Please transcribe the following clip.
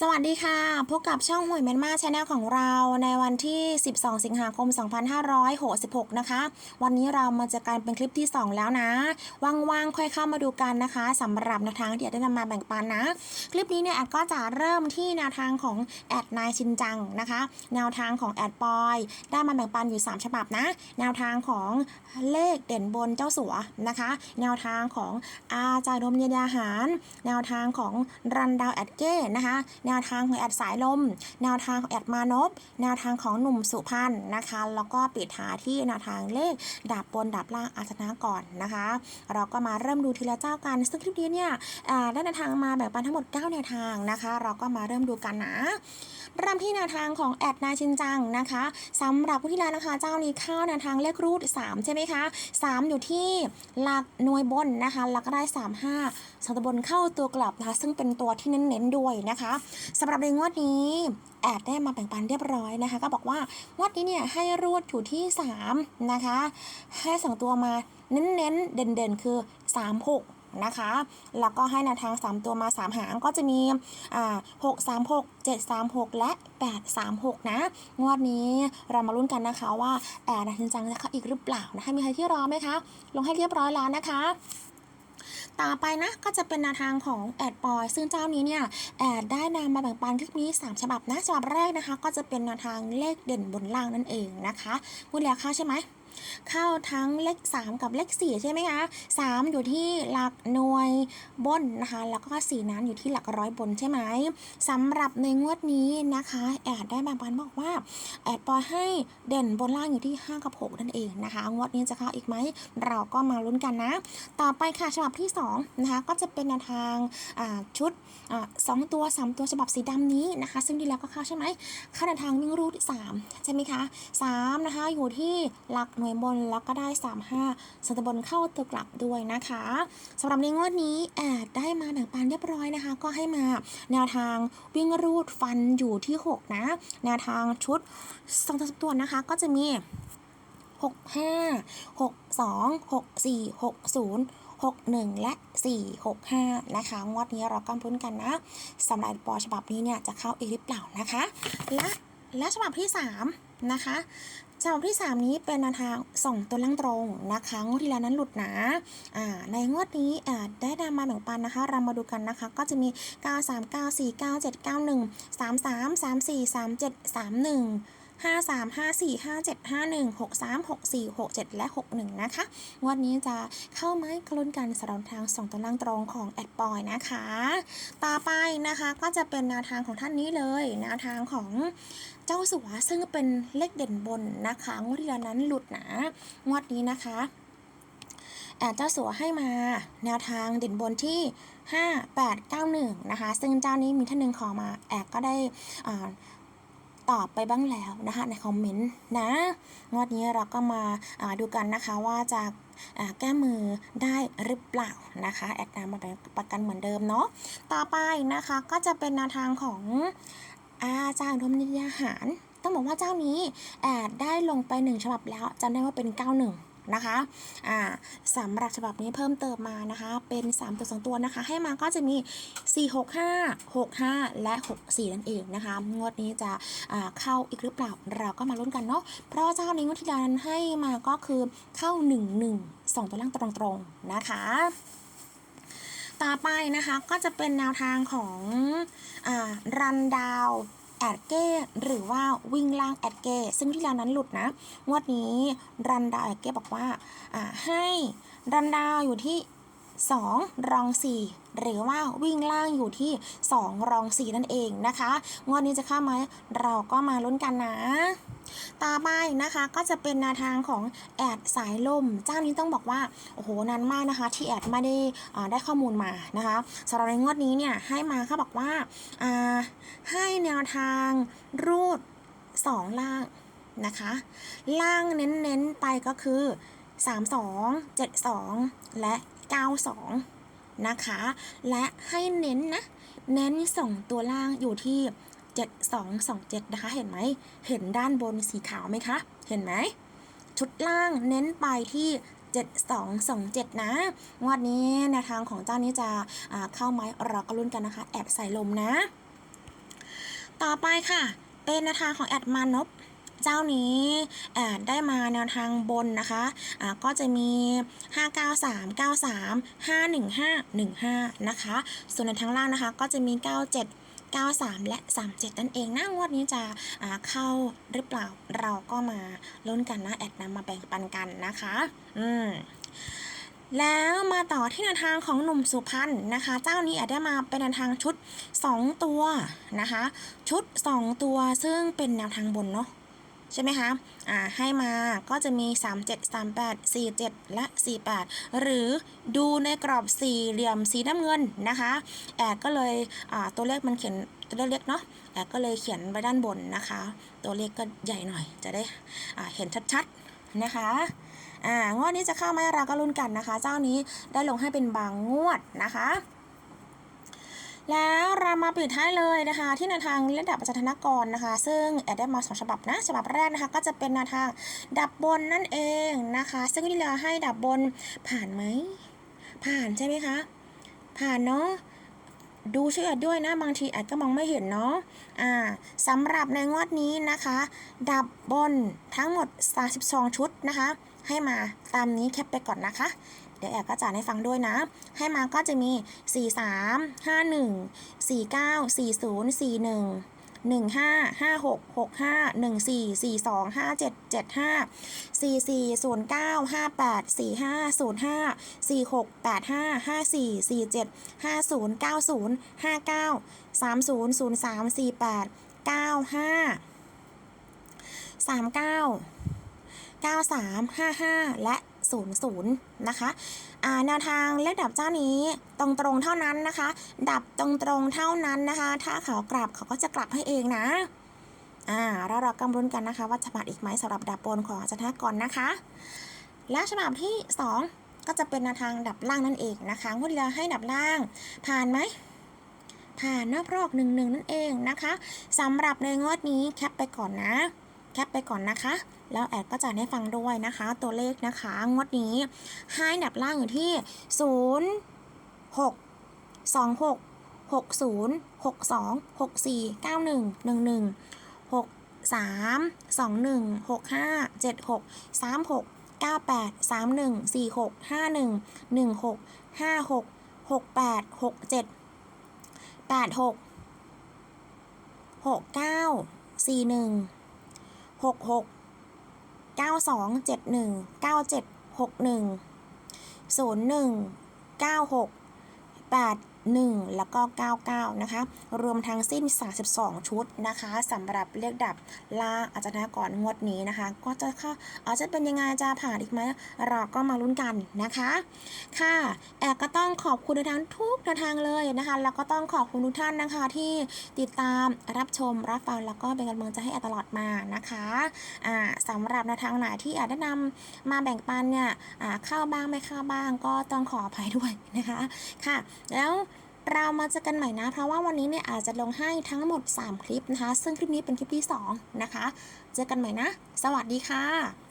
สวัสดีค่ะ พบกับช่องหวยเมนมาชาแนลของเราในวันที่ 12 สิงหาคม 2566 นะคะ วันนี้เรามาเจอกันเป็นคลิปที่ 2 แล้วนะ ว่างๆ ค่อยเข้ามาดูกันนะคะสำหรับแนวทางที่แอดได้นำมาแบ่งปันนะ คลิปนี้เนี่ยแอดก็จะเริ่มที่แนวทางของแอดนายชินจังนะคะ แนวทางของแอดปอย ได้มาแบ่งปันอยู่ 3 ฉบับนะ แนวทางของเลขเด่นบนเจ้าสัวนะคะ แนวทางของอาจารย์ดมเยยาหาร แนวทางของรันดาวแอดเก้นะคะแนวทางของแอดสายลม แนวทางของแอดมานพแนวทางของหนุ่มสุพรรณนะคะ แล้วก็ปิดท้ายที่แนวทางเลขดับบนดับล่างอาสนะก่อนนะคะ เราก็มาเริ่มดูทีละเจ้ากัน ซึ่งคลิปนี้เนี่ยอ่าได้แนวทางมาแบ่งปันทั้งหมด 9 แนวทางนะคะ เราก็มาเริ่มดูกันนะ เริ่มที่แนวทางของแอดนายชินจังนะคะสำหรับผู้ที่แล้วนะคะ เจ้านี้เข้าแนวทางเลขรูด 3 ใช่ไหมคะ 3 อยู่ที่หลักหน่วยบนนะคะแล้วก็ได้ 3 5สองตัวบนเข้าตัวกลับนะคะซึ่งเป็นตัวที่เน้นๆด้วยนะคะสำหรับในงวดนี้แอดได้มาแบ่งปันเรียบร้อยนะคะ ก็บอกว่างวดนี้เนี่ยให้รูดอยู่ที่ 3 นะคะ ให้สองตัวมาเน้นๆเด่นๆ คือ 3 6 นะคะ แล้วก็ให้แนวทาง 3 ตัวมา 3 หางก็จะมีอ่า6 3 6 7 3 6และ 8 3 6 นะ งวดนี้เรามาลุ้นกันนะคะว่าแอดนะจริงจังจะเข้าอีกหรือเปล่านะคะมีใครที่รอไหมคะ ลงให้เรียบร้อยแล้วนะคะต่อไปนะก็จะเป็นแนวทางของแอดปอยซึ่งเจ้านี้เนี่ยแอดได้นำมาแบ่งปันคลิปนี้ 3 ฉบับนะฉบับแรกนะคะ ก็จะเป็นแนวทางเลขเด่นบนล่างนั่นเองนะคะพูดแล้วเข้าใช่ไหม เข้าทั้งเลข 3 กับเลข 4 ใช่ไหมคะ 3 อยู่ที่หลักหน่วยบนนะคะ แล้วก็ 4 นั้นอยู่ที่หลักร้อยบนใช่ไหมสำหรับในงวดนี้นะคะ แอดได้มาปันบอกว่า แอดปอยให้เด่นบนล่างอยู่ที่ 5 กับ 6 นั่นเองนะคะ งวดนี้จะเข้าอีกไหม เราก็มาลุ้นกันนะ ต่อไปค่ะฉบับที่2นะคะก็จะเป็นแนวทางอ่าชุดอ่าสองตัว 3 ตัวฉบับสีดำนี้นะคะ ซึ่งดีแล้วก็เข้าใช่ไหมข้าแนวทางวิ่งรูด3ใช่ไหมคะ3นะคะอยู่ที่หลักหน่วยบนแล้วก็ได้ 3 5สัตบนเข้าตัวกลับด้วยนะคะสำหรับในงวดนี้แอดได้มาแบ่งปันเรียบร้อยนะคะ ก็ให้มาแนวทางวิ่งรูดฟันอยู่ที่ 6 นะ แนวทางชุดสองตัวนะคะ ก็จะมี 6 5 6 2 6 4 6 0 61 และ 465 นะคะ งวดนี้เรากำลุ้นกันนะสำหรับปอฉบับนี้เนี่ยจะเข้าอีกหรือเปล่านะคะ และและฉบับที่ 3 นะคะฉบับที่ 3 นี้เป็นแนวทางส่งตัวล่างตรงนะคะงวดที่แล้วนั้นหลุดนะอ่าในงวดนี้อ่าได้นำมาแบ่งปันนะคะ เรามาดูกันนะคะ ก็จะมี 9 3 9 4 9 7 9 1 3 3 3 4 3 7 3 1 5 3 5 4 5 7 5 1 6 3 6 4 6 7 และ 6 1 นะคะงวดนี้จะเข้าไหมกลุ้นกันสำหรับทางส่งตัวล่างตรงของแอดปอยนะคะ ต่อไปนะคะก็จะเป็นแนวทางของท่านนี้เลยแนวทางของเจ้าสัวซึ่งเป็นเลขเด่นบนนะคะงวดที่แล้วนั้นหลุดนะงวดนี้นะคะแอดเจ้าสัวให้มาแนวทางเด่นบนที่ 5 8 9 1 นะคะ ซึ่งเจ้านี้มีท่านหนึ่งขอมาแอดก็ได้อ่า ตอบไปบ้างแล้วนะคะในคอมเมนต์นะงวดนี้เราก็มาาดูกันนะคะว่าจะาแก้มือได้หรือเปล่านะคะแอดนามมาเป็นประกันเหมือนเดิมเนาะต่อไปนะคะก็จะเป็นแนวทางของอาจารย์รมนิยาหาร ต้องบอกว่าเจ้านี้แอดได้ลงไปหนึ่งฉบับแล้วจำได้ว่าเป็น 91 นะคะอ่าสำหรับฉบับนี้เพิ่มเติมมานะคะ เป็น 3 ตัว2ตัวนะคะ ให้มาก็จะมี 4 6 5 6 5 และ 6 4 นั่นเองนะคะ งวดนี้จะอ่าเข้าอีกหรือเปล่า เราก็มาลุ้นกันเนาะ เพราะว่าเจ้านี้งวดที่แล้วนั้นให้มาก็คือเข้า 1 1 2 ตัวล่างตรงๆนะคะต่อไปนะคะก็จะเป็นแนวทางของอรันดาว แอดเก้หรือว่าวิ่งล่างแอดเก้ซึ่งที่แล้วนั้นหลุดนะงวดนี้รันดาวแอดเก้บอกว่าอ่าให้รันดาวอยู่ที่ 2 รอง 4 หรือว่าวิ่งล่างอยู่ที่ 2 รอง 4 นั่นเองนะคะ งวดนี้จะเข้าไหมเราก็มาลุ้นกันนะ ต่อไปนะคะก็จะเป็นแนวทางของแอดสายลม เจ้านี้ต้องบอกว่าโอ้โหนานมากนะคะ ที่แอดไม่ได้อ่าได้ข้อมูลมานะคะสำหรับในงวดนี้เนี่ยให้มาเขาบอกว่าอ่าให้แนวทางรูด 2 ล่างนะคะ ล่างเน้นๆไปก็คือ 3 2 7 2 และ 9 2 นะคะ และให้เน้นนะ เน้นส่งตัวล่างอยู่ที่ 7 2 2 7 นะคะ เห็นไหม เห็นด้านบนสีขาวไหมคะ เห็นไหม ชุดล่างเน้นไปที่ 7 2 2 7 นะ งวดนี้แนวทางของเจ้านี้จะเข้าไหมเราก็ลุ้นกันนะคะ แอบใส่ลมนะ ต่อไปค่ะ เป็นแนวทางของแอดมานพเจ้านี้แอดได้มาแนวทางบนนะคะอ่าก็จะมี 593 93 515 15 นะคะ ส่วนในทางล่างนะคะก็จะมี 97 93 และ 37 นั่นเองนะงวดนี้จะเข้าหรือเปล่าเราก็มาลุ้นกันนะ แอดนำมาแบ่งปันกันนะคะ อืมแล้วมาต่อที่แนวทางของหนุ่มสุพรรณนะคะ เจ้านี้อาจได้มาเป็นแนวทางชุด 2 ตัวนะคะ ชุด 2 ตัวซึ่งเป็นแนวทางบนเนาะ ใช่ไหมคะ อ่า ให้มาก็จะมี 37 38 47 และ 48 หรือดูในกรอบสี่เหลี่ยมสีน้ำเงินนะคะ แอดก็เลย อ่า ตัวเลขมันเขียนตัวเลขเล็กเนาะ แอดก็เลยเขียนไว้ด้านบนนะคะ ตัวเลขก็ใหญ่หน่อย จะได้ อ่า เห็นชัดๆ นะคะ อ่างวดนี้จะเข้าไหมเราก็ลุ้นกันนะคะ เจ้านี้ได้ลงให้เป็นบางงวดนะคะ แล้วเรามาปิดท้ายเลยนะคะ ที่แนวทางระดับประชาธนกรนะคะ ซึ่งแอดได้มาสองฉบับนะฉบับแรกนะคะ ก็จะเป็นแนวทางดับบนนั่นเองนะคะ ซึ่งที่เราให้ดับบนผ่านไหมผ่านใช่ไหมคะ ผ่านเนาะดูช่วยแอดด้วยนะบางทีแอดก็มองไม่เห็นเนาะอ่าสำหรับในงวดนี้นะคะ ดับบนทั้งหมด 32 ชุดนะคะ ให้มาตามนี้แคปไปก่อนนะคะ เดี๋ยวแอบก็จ่ายให้ฟังด้วยนะ ให้มาก็จะมี 4 3 5 1 4 9 4 0 4 1 1 5 5 6 6 5 1 4 4 2 5 7 7 5 4 4 0 9 5 8 4 5 0 5 4 6 8 5 5 4 4 7 5 0 9 0 5 9 3 0 0 3 4 8 9 5 3 9 9355 และ 00 นะคะอ่าแนวทางเลขดับเจ้านี้ตรงตรงเท่านั้นนะคะ ดับตรงตรงเท่านั้นนะคะ ถ้าเขากลับเขาก็จะกลับให้เองนะอ่าแล้วเรากำรุนกันนะคะ ว่าจะมาอีกไหมสำหรับดับบนของอาจารย์ธนกรนะคะ และฉบับที่ 2 ก็จะเป็นแนวทางดับล่างนั่นเองนะคะงวดที่เราให้ดับล่าง ผ่านไหมผ่านนอกรอกหนึ่งหนึ่งนั่นเองนะคะสำหรับในงวดนี้แคปไปก่อนนะ แคปไปก่อนนะคะ แล้วแอดก็จะให้ฟังด้วยนะคะ ตัวเลขนะคะ งวดนี้ให้ดับล่างอยู่ที่ 0 6 2 6 6 0 6 2 6 4 9 1 1 1 6 3 2 1 6 5 7 6 3 6 9 8 3 1 4 6 5 1 1 6 5 6 6 8 6 7 8 6 6 9 4 1 6 6 9 2 7 1 9 7 6 1 0 1 9 6 8 1 แล้วก็ 99 นะคะ รวมทั้งสิ้น 32 ชุดนะคะสำหรับเลขดับล่าอาจารย์ก่อนงวดนี้นะคะ ก็จะเข้าอาจจะเป็นยังไงจะผ่านอีกไหมเราก็มาลุ้นกันนะคะ ค่ะ แอบก็ต้องขอบคุณในทางทุกแนวทางเลยนะคะ แล้วก็ต้องขอบคุณทุกท่านนะคะที่ติดตามรับชมรับฟังแล้วก็เป็นกำลังใจให้แอตลอดมานะคะอ่าสำหรับแนวทางไหนที่แอดได้นำมาแบ่งปันเนี่ยอ่าเข้าบ้างไม่เข้าบ้างก็ต้องขออภัยด้วยนะคะค่ะ แล้ว เรามาเจอกันใหม่นะ เพราะว่าวันนี้เนี่ยอาจจะลงให้ทั้งหมด 3 คลิปนะคะ ซึ่งคลิปนี้เป็นคลิปที่ 2 นะคะ เจอกันใหม่นะ สวัสดีค่ะ